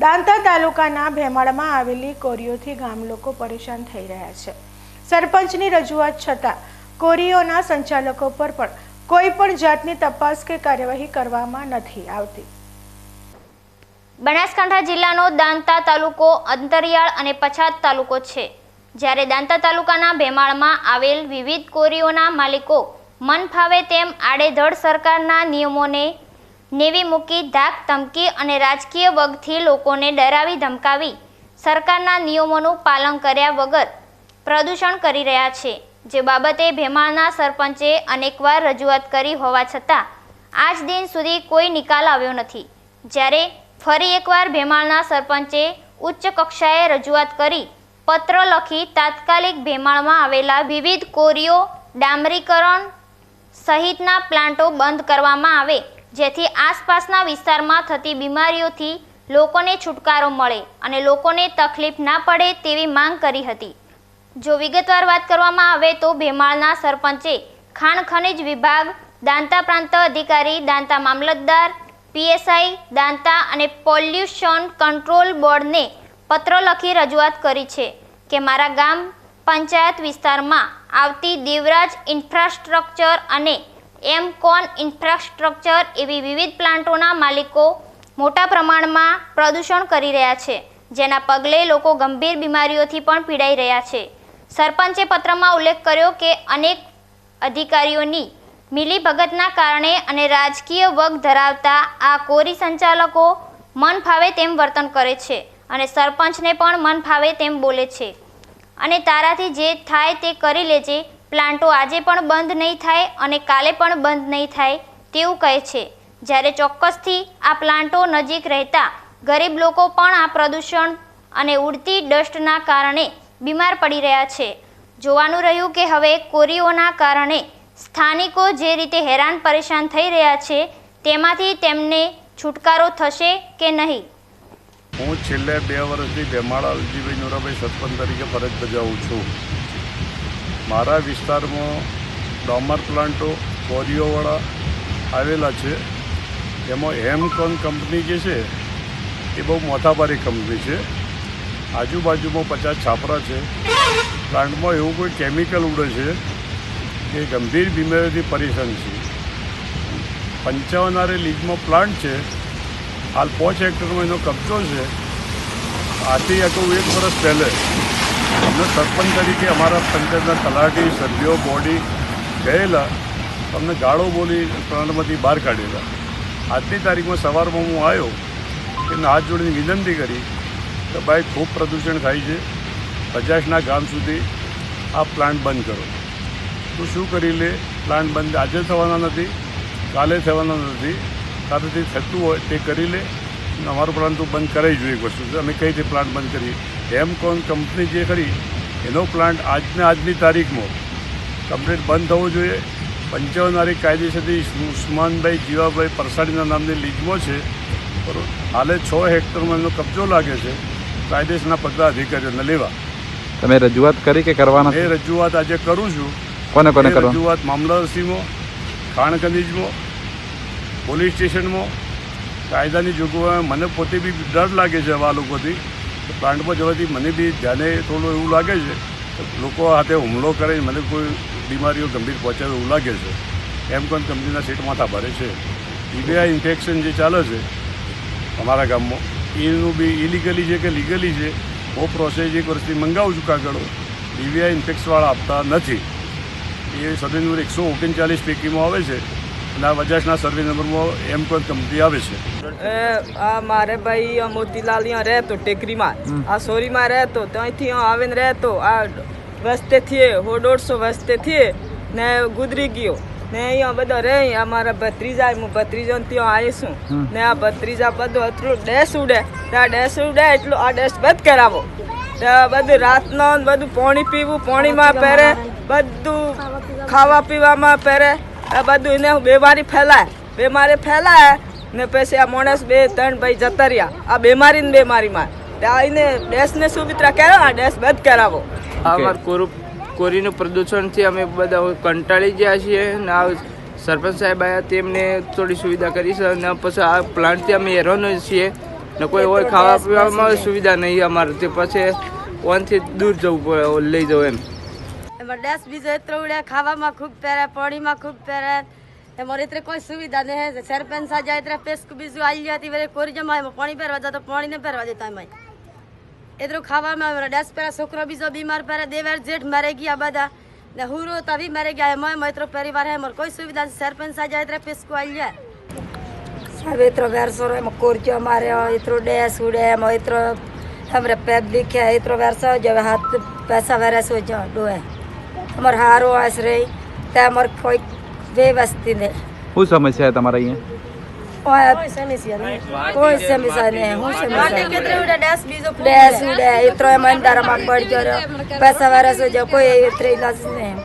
દાંતા તાલુકાના ભેમાળમાં આવેલી કોરીઓથી ગામ લોકો પરેશાન થઈ રહ્યા છે. સરપંચની રજૂઆત છતાં કોરીઓના સંચાલકો પર પણ કોઈ પણ જાતની તપાસ કે કાર્યવાહી કરવામાં નથી આવતી. બનાસકાંઠા જિલ્લાનો દાંતા તાલુકો અંતરિયાળ અને પછાત તાલુકો છે. જ્યારે દાંતા તાલુકાના ભેમાળમાં આવેલ વિવિધ કોરીઓના માલિકો મન ફાવે તેમ આડેધડ સરકારના નિયમોને નેવી મૂકી ધાક ધમકી અને રાજકીય વગથી લોકોને ડરાવી ધમકાવી. સરકારના નિયમોનું પાલન કર્યા વગર પ્રદૂષણ કરી રહ્યા છે. જે બાબતે ભેમાળના સરપંચે અનેકવાર રજૂઆત કરી હોવા છતાં, આજ દિન સુધી કોઈ નિકાલ આવ્યો નથી. જ્યારે ફરી એકવાર ભેમાળના સરપંચે ઉચ્ચ કક્ષાએ રજૂઆત કરી, પત્ર લખી તાત્કાલિક ભેમાળમાં આવેલા વિવિધ કોરીઓ, ડામરીકરણ સહિતના પ્લાન્ટો બંધ કરવામાં આવે. જેથી આસપાસના વિસ્તારમાં થતી બીમારીઓથી લોકોને છુટકારો મળે અને લોકોને તકલીફ ના પડે તેવી માંગ કરી હતી. જો વિગતવાર વાત કરવામાં આવે તો ભેમાળના સરપંચે ખાણ ખનિજ વિભાગ, દાંતા પ્રાંત અધિકારી, દાંતા મામલતદાર, પીએસઆઈ, દાંતા અને પોલ્યુશન કંટ્રોલ બોર્ડને પત્ર લખી રજૂઆત કરી છે કે મારા ગામ પંચાયત વિસ્તારમાં આવતી દેવરાજ ઇન્ફ્રાસ્ટ્રક્ચર અને એમ કોન ઇન્ફ્રાસ્ટ્રક્ચર એવી વિવિધ પ્લાન્ટોના માલિકો મોટા પ્રમાણમાં પ્રદૂષણ કરી રહ્યા છે, જેના પગલે લોકો ગંભીર બીમારીઓથી પણ પીડાઈ રહ્યા છે. સરપંચે પત્રમાં ઉલ્લેખ કર્યો કે અનેક અધિકારીઓની મિલીભગતના કારણે અને રાજકીય વગ ધરાવતા આ કોરી સંચાલકો મન ફાવે તેમ વર્તન કરે છે અને સરપંચને પણ મન ફાવે તેમ બોલે છે. અને તારાથી જે થાય તે કરી લેજે પ્લાન્ટો આજે પણ બંધ નહીં થાય અને કાલે પણ બંધ નહીં થાય તેવું કહે છે. જ્યારે ચોક્કસથી આ પ્લાન્ટો નજીક રહેતા ગરીબ લોકો પણ આ પ્રદૂષણ અને ઉડતી ડસ્ટના કારણે બીમાર પડી રહ્યા છે. જોવાનું રહ્યું કે હવે કોરીઓના કારણે સ્થાનિકો જે રીતે હેરાન પરેશાન થઈ રહ્યા છે, તેમાંથી તેમને છુટકારો થશે કે નહીં? હું છેલ્લે બે વર્ષથી ભેમાળા અલજીભાઈ નોરાભાઈ સરપંચ તરીકે ફરજ બજાવું છું. મારા વિસ્તારમાં ડોમર પ્લાન્ટો બોરીઓવાળા આવેલા છે. એમાં હેમકોન કંપની જે છે, એ બહુ મોટાભારી કંપની છે. આજુબાજુમાં પચાસ છાપરા છે. પ્લાન્ટમાં એવું કોઈ કેમિકલ ઉડે છે કે ગંભીર બીમારીઓથી પરેશાન છે. પંચાવન આરે લીગમાં પ્લાન્ટ છે. હાલ પાંચ હેક્ટરમાં એનો કબજો છે. આથી આખું એક વર્ષ પહેલે અમને સરપંચ તરીકે અમારા પંચાયતના તલાટી, સભ્યો, બોડી ગયેલા, અમને ગાળો બોલી પ્લાન્ટમાંથી બહાર કાઢેલા. આજની તારીખમાં સવારમાં હું આવ્યો એને હાથ જોડીને વિનંતી કરી કે ભાઈ ખૂબ પ્રદૂષણ થાય છે, પચાસના ગામ સુધી આ પ્લાન્ટ બંધ કરો. તું શું કરી લે? પ્લાન્ટ બંધ આજે થવાના નથી, કાલે થવાના નથી. કાલેથી થતું હોય તે કરી લે. અમારું પ્લાન્ટ તો બંધ કરાવી જોઈએ એક વસ્તુ અમે કઈ રીતે પ્લાન્ટ બંધ કરીએ? એમકોન કંપની જે ખરી એનો પ્લાન્ટ આજને આજની તારીખમાં કમ્પ્લીટ બંધ થવો જોઈએ. પંચાવન તારીખ કાયદેસરથી ઉસ્માનભાઈ જીવાભાઈ પરસાડીના નામની લીજમાં છે. બરાબર હાલે છ હેક્ટરમાં એમનો કબજો લાગે છે. કાયદેસરના પગલાં અધિકારીઓને લેવા. તમે રજૂઆત કરી કે કરવાના એ રજૂઆત આજે કરું છું. કોને કોને રજૂઆત મામલતદારશ્રીમાં ખાણ ખનીજમાં પોલીસ સ્ટેશનમાં. કાયદાની જોગવાઈ મને પોતે બી ડર લાગે છે આવા લોકોથી. પ્લાન્ટમાં જવાથી મને બી ધ્યાને થોડું એવું લાગે છે. લોકો હાથે હુમલો કરે મને કોઈ બીમારીઓ ગંભીર પહોંચાવે એવું લાગે છે. એમ પણ કંપનીના સીટ માથા ભરે છે. ઈબીઆઈ ઇન્ફેક્શન જે ચાલે છે અમારા ગામમાં, એનું બી ઇલીગલી છે કે લીગલી છે, હું પ્રોસેસ એક વર્ષથી મંગાવું છું કાગળો. ડીવીઆઈ ઇન્ફેક્સવાળા આપતા નથી. એ સર્વે નંબર એકસો ઓગણચાલીસ પૈકીમાં આવે છે. આ બજાજના સર્વે નંબરમાં એમ કોઈ કંપની આવે છે. આ મારે ભાઈ મોતીલાલ અહીંયા રહેતો ટેકરીમાં. આ સોરીમાં રહેતો ત્યાંથી આવીને રહેતો. આ વસ્તે થયે હો દોઢસો વસ્તે થયે ને ગુદરી ગયો. ને અહીંયા બધા રહે અમારા મારા ભત્રીજા હું ભત્રીજો ત્યાં આવીશું ને આ ભત્રીજા બધું એટલું ડેશ ઉડે. ને આ ડેસ ઉડે એટલું આ ડેસ બંધ કરાવો. બધું રાતનો ને બધું પાણી પીવું પાણીમાં પહેરે બધું ખાવા પીવામાં પહેરે. આ બધું એને બીમારી ફેલાય. બીમારી ફેલાય ને પછી આ માણસ બે ત્રણ ભાઈ જતા રહ્યા. આ બીમારી ને બીમારીમાં આવીને ડેશને સુવિત્રા કરો આ ડેશ બંધ કરાવો. અમાર કોરું કોરીનું પ્રદૂષણથી અમે બધા કંટાળી ગયા છીએ ને આ સરપંચ સાહેબ આવ્યા તેમને થોડી સુવિધા કરી છે અને પછી આ પ્લાન્ટથી અમે હેરાન જ છીએ. ને કોઈ હોય ખાવા પીવામાં સુવિધા નહીં અમારે. તે પછી ઓનથી દૂર જવું પડે લઈ જવું એમ. એમાં ડેસ બીજો એટલો ઉડે ખાવામાં ખૂબ પહેરે પાણીમાં ખૂબ પહેરે એમાં એટલે કોઈ સુવિધા નહીં સરપંચ સાજા એટલે પેસ્ક બીજું આવી જતી વરે કોરી જમા એમાં પાણી પહેરવા જતો પાણી ને પહેરવા દેતા એમાં એટલું ખાવામાં આવે ડેસ પહેરે છોકરો બીજો બીમાર પહેરે દેવેર જેઠ મારે ગયા બધા ને હુરો તવી મારે ગયા એમાં એમાં એટલો પરિવાર હે એમાં કોઈ સુવિધા નથી. સરપંચ સાજા એટલે પેસ્કો આવી જાય સાહેબ એત્રો વેરસો એમાં કોરચો મારે એત્રો ડેસ ઉડે એમાં એત્રો हमरे पब्लिक है एतरो वर्षा जब हाथ पैसा वरस हो जा डोए हमर અમારે હારો આશ્રય ત્યાં અમારે કોઈ વ્યવસ્થિત નહીં શું સમસ્યા તમારા અહીંયા? કોઈ સમસ્યા નહીં. હું સમસ્યા ડેસ ઉડે એત્રો એમાં અંધારામાં પડી ગયો પૈસા વારસ કોઈ એત્રે ઇલાજ નહીં.